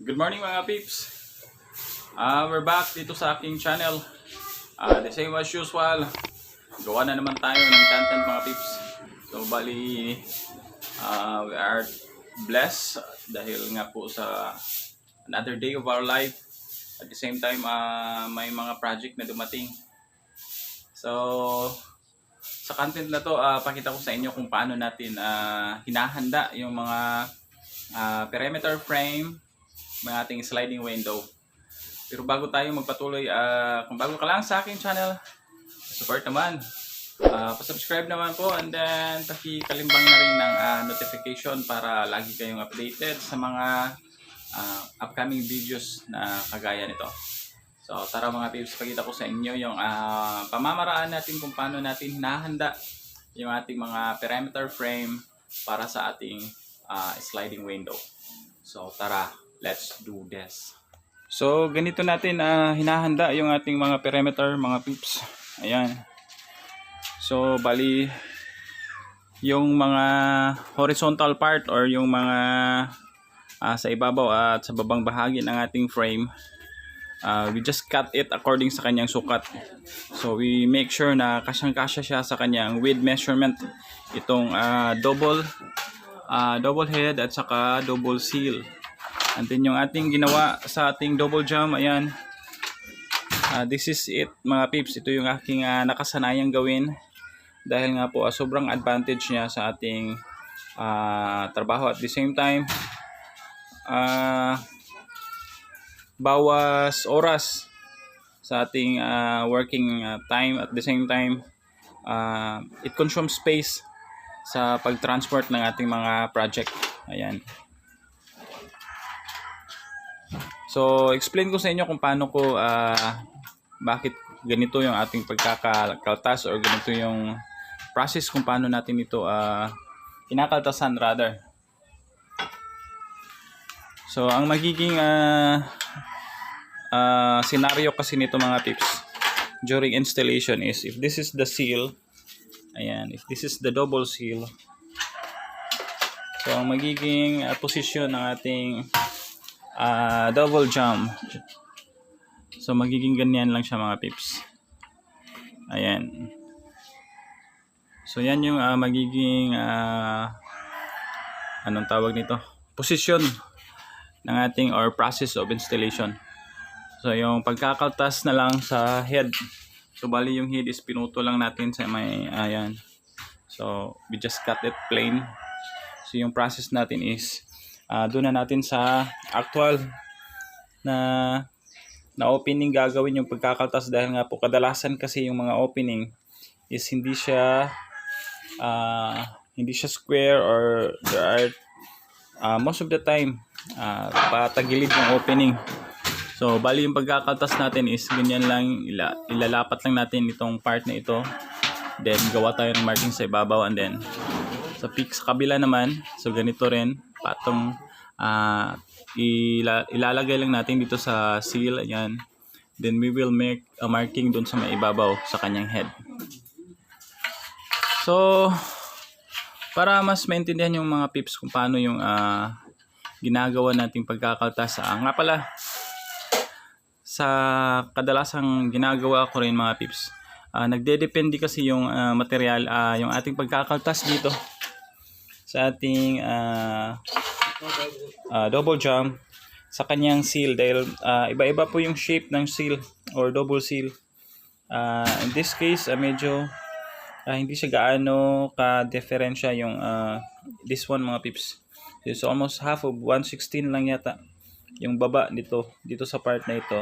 Good morning mga peeps. Ah, we're back dito sa aking channel. Ah, the same as usual. Gawa na naman tayo ng content mga peeps. So bali ah, we are blessed dahil nga po sa another day of our life. At the same time, ah, may mga project na dumating. So sa content na to, ah, pakita ko sa inyo kung paano natin ah, hinahanda yung mga ah, perimeter frame ng ating sliding window. Pero bago tayo magpatuloy, ah, kung bago ka lang sa aking channel, support naman. Uh, subscribe naman po and then pakikalimbang na rin ng ah, notification para lagi kayong updated sa mga ah, upcoming videos na kagaya nito. So tara mga peeps, pakita ko sa inyo yung ah, pamamaraan natin kung paano natin hinahanda yung ating mga perimeter frame para sa ating ah, sliding window. So tara, let's do this. So ganito natin ah, hinahanda yung ating mga perimeter mga peeps. Ayan. So bali yung mga horizontal part or yung mga ah, sa ibabaw at sa babang bahagi ng ating frame uh, we just cut it according sa kanyang sukat. So we make sure na kasyang-kasya siya sa kanyang width measurement. Itong ah, double ah, double head at saka double seal. And then yung ating ginawa sa ating double jam, ayan. Ah, this is it mga peeps. Ito yung aking ah, nakasanayang gawin. Dahil nga po ah, sobrang advantage niya sa ating ah, trabaho. At the same time, ah bawas oras sa ating ah, working ah, time at the same time ah, it consumes space sa pag-transport ng ating mga project ayan so explain ko sa inyo kung paano ko ah, bakit ganito yung ating pagkakakaltas or ganito yung process kung paano natin ito ah, kinakaltasan rather. So ang magiging ah, uh, scenario kasi nito mga tips during installation is if this is the seal ayan if this is the double seal so ang magiging uh, position ng ating uh, double jump so magiging ganyan lang siya mga pips ayan so yan yung uh, magiging uh, anong tawag nito position ng ating or process of installation So yung pagkakaltas na lang sa head. So bali yung head is pinuto lang natin sa may ayan. So we just cut it plain. So yung process natin is uh, doon na natin sa actual na na opening gagawin yung pagkakaltas dahil nga po kadalasan kasi yung mga opening is hindi siya uh, hindi siya square or there are uh, most of the time uh, patagilid yung opening So, bali yung pagkakaltas natin is ganyan lang, ila, ilalapat lang natin itong part na ito. Then, gawa tayo ng marking sa ibabaw and then sa peak sa kabila naman, so ganito rin, patong uh, ila, ilalagay lang natin dito sa seal, ayan. Then, we will make a marking dun sa may ibabaw sa kanyang head. So, para mas maintindihan yung mga pips kung paano yung uh, ginagawa nating pagkakaltas. Ah, nga pala, sa kadalasang ginagawa ko rin mga pips. Uh, nagdedepende kasi yung uh, material, uh, yung ating pagkakaltas dito sa ating uh, uh, double jump sa kanyang seal dahil uh, iba-iba po yung shape ng seal or double seal. Uh, in this case, uh, medyo uh, hindi siya gaano ka-diferensya yung uh, this one mga pips. It's almost half of 116 lang yata yung baba dito dito sa part na ito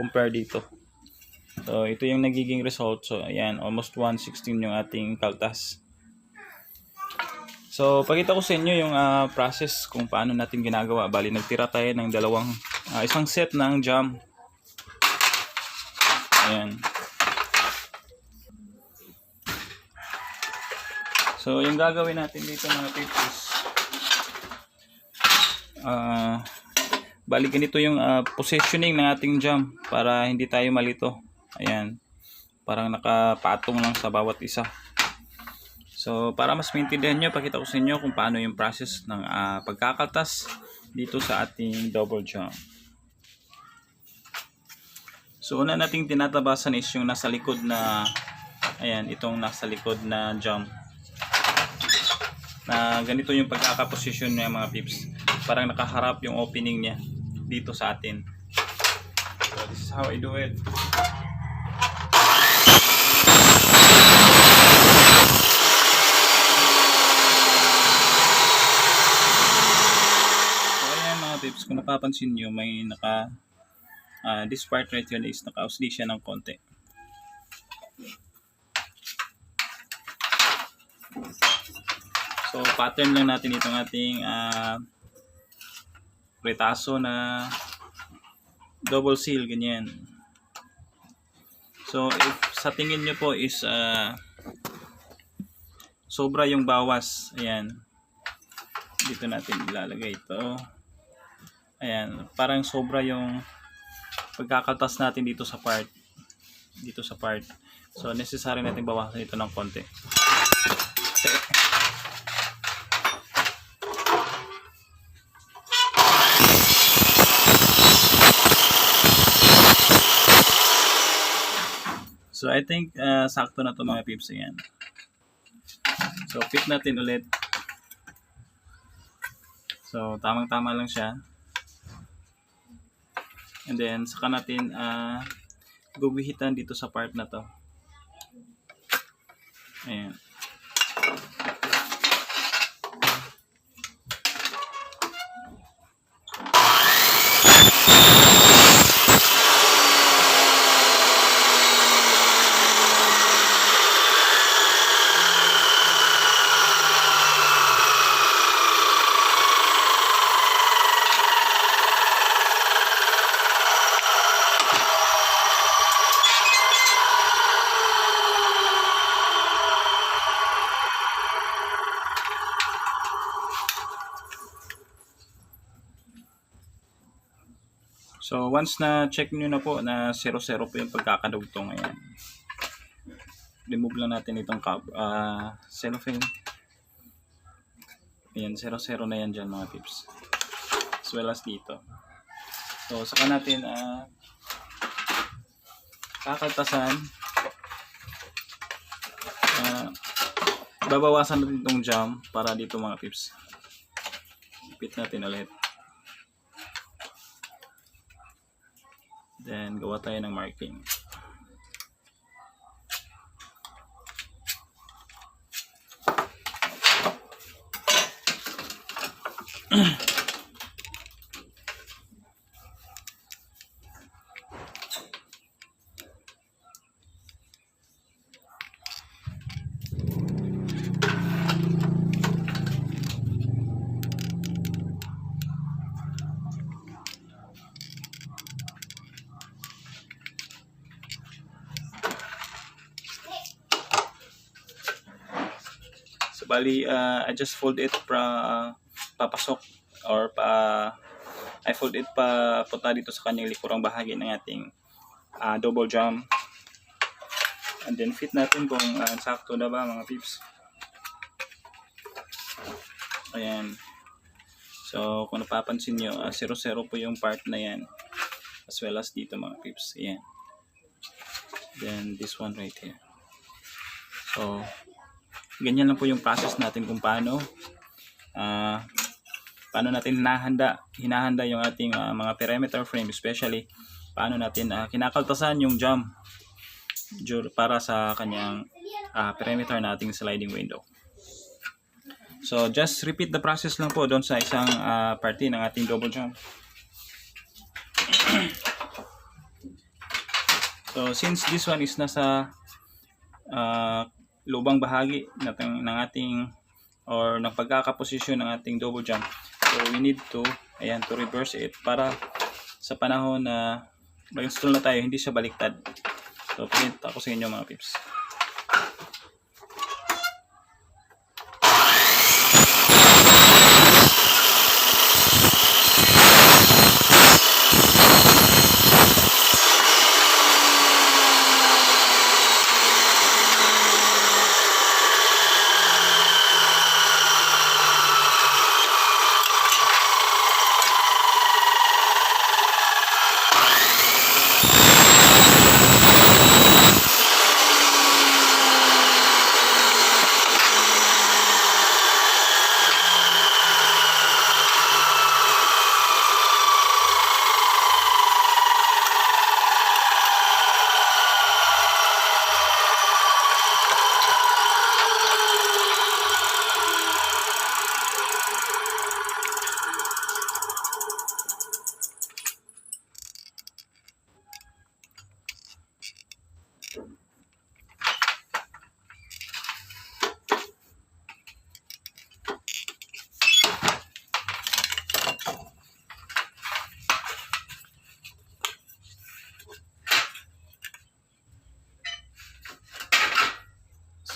compare dito so ito yung nagiging result so ayan almost 116 yung ating kaltas so pakita ko sa inyo yung uh, process kung paano natin ginagawa bali nagtira tayo ng dalawang uh, isang set ng jam ayan so yung gagawin natin dito mga ah uh, Bali ganito yung uh, positioning ng ating jam para hindi tayo malito. Ayan. Parang nakapatong lang sa bawat isa. So para mas maintindihan nyo, pakita ko sa inyo kung paano yung process ng uh, pagkakaltas dito sa ating double jump. So una nating tinatabasan is yung nasa likod na ayan, itong nasa likod na jump. Na ganito yung pagkakaposisyon niya mga pips. Parang nakaharap yung opening niya dito sa atin. So this is how I do it. So pips, kung napapansin nyo may naka ah, this part right here is naka-ausli siya ng konti. So pattern lang natin itong ating ah, retaso na double seal ganyan. So if sa tingin nyo po is ah, sobra yung bawas, ayan. Dito natin ilalagay ito. Ayan, parang sobra yung pagkakatas natin dito sa part. Dito sa part. So necessary natin bawasan ito ng konti. So I think uh, sakto na to mga pips yan. So fit natin ulit. So tamang-tama lang siya. And then saka natin uh, guguhitan dito sa part na to. Ayan. So once na check nyo na po na 0-0 po yung pagkakadugtong ayan. Remove lang natin itong cap, ah, cellophane. Ayan, 0-0 na yan dyan mga tips. As well as dito. So saka natin ah, kakaltasan. Ah, babawasan natin itong jam para dito mga tips. Ipit natin ulit. Then, gawa tayo ng marking. So, bali, uh, I just fold it pra, papasok or pa, I fold it pa punta dito sa kanyang likurang bahagi ng ating uh, double jump. And then fit natin kung uh, sakto na ba mga pips. Ayan. So, kung napapansin nyo, uh, 0-0 po yung part na yan. As well as dito mga pips. Ayan. Then, this one right here. So, ganyan lang po yung process natin kung paano ah paano natin hinahanda hinahanda yung ating ah, mga perimeter frame especially paano natin ah, kinakaltasan yung jump para sa kanyang ah, perimeter na ating sliding window. So just repeat the process lang po doon sa isang ah, party ng ating double jump. So since this one is nasa ah, lubang bahagi natin ng ating or ng pagkakaposisyon ng ating double jump. So we need to ayan to reverse it para sa panahon na mag-install na tayo hindi siya baliktad. So print ako sa inyo mga pips.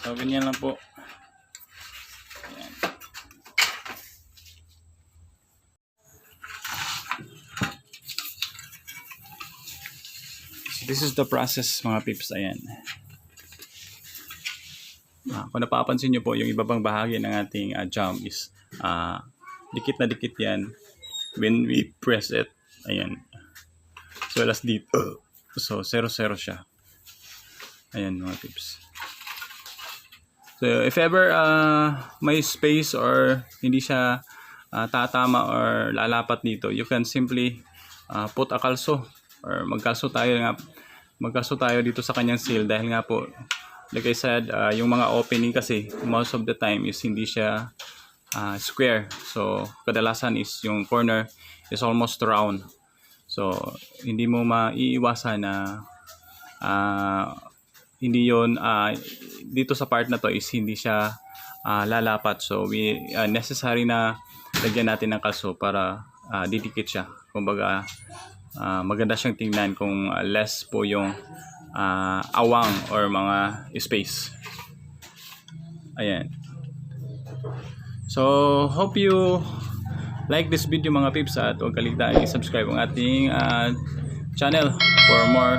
So, ganyan lang po. Ayan. So, this is the process mga pips. Ayan. Ah, kung napapansin nyo po, yung ibabang bahagi ng ating ah, jam is ah, dikit na dikit yan when we press it. Ayan. As well as dito. So, 0-0 siya. Ayan mga pips. So, if ever uh, may space or hindi siya uh, tatama or lalapat dito, you can simply uh, put a kalso or magkalso tayo nga magkalso tayo dito sa kanyang seal dahil nga po like I said, uh, yung mga opening kasi most of the time is hindi siya uh, square. So, kadalasan is yung corner is almost round. So, hindi mo maiiwasan na ah, hindi yon ah, dito sa part na to is hindi siya ah, lalapat. So, we ah, necessary na lagyan natin ng kalso para ah, didikit siya. Kumbaga, ah, maganda siyang tingnan kung ah, less po yung ah, awang or mga space. Ayan. So, hope you like this video mga pips at huwag kaligtaan i-subscribe ang ating ah, channel for more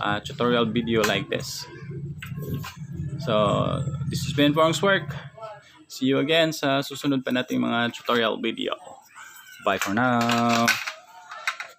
ah, tutorial video like this. So, this has been Pong's work. See you again sa susunod pa nating mga tutorial video. Bye for now.